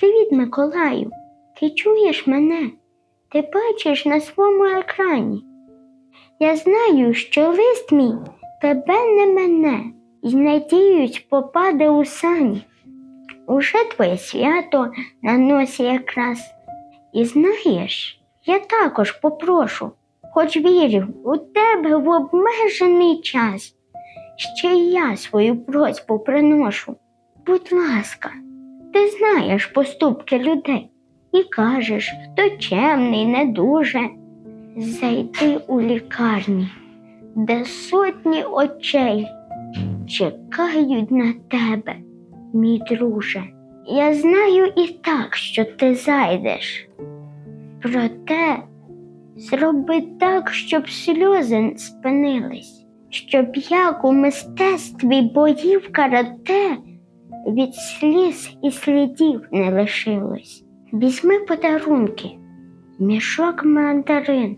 Привіт, Миколаю. Ти чуєш мене? Ти бачиш на своєму екрані. Я знаю, що лист мій тебе не мене, і надіюсь, попаде у сані. Уже твоє свято на носі якраз. І знаєш, я також попрошу, хоч вірю, у тебе в обмежений час. Ще й я свою просьбу приношу. Будь ласка, ти знаєш поступки людей і кажеш, хто чемний, не дуже. Зайди у лікарні, де сотні очей чекають на тебе, мій друже. Я знаю і так, що ти зайдеш. Проте зроби так, щоб сльози спинились, щоб як у мистецтві боїв карате від сліз і слідів не лишилось. Візьми подарунки, мішок мандарин.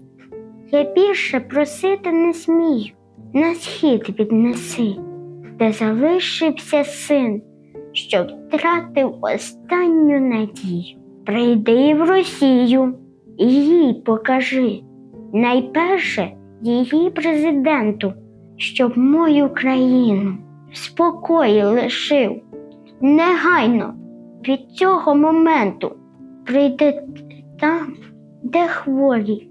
Я більше просити не смію. На схід віднеси, де залишився син, що втратив останню надію. Прийди в Росію і їй покажи. Найперше її президенту, щоб мою країну в спокої лишив. Негайно від цього моменту прийде там, де хворі,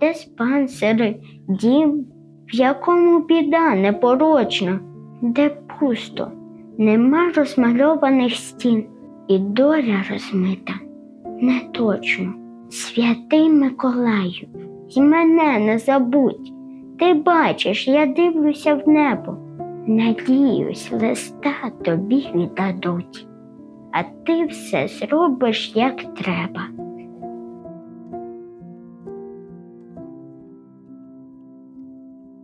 де спансери, дім, в якому біда непорочна, де пусто, нема розмальованих стін, і доля розмита неточно. Святий Миколаю, й мене не забудь. Ти бачиш, я дивлюся в небо. Надіюсь, листа тобі віддадуть, а ти все зробиш як треба.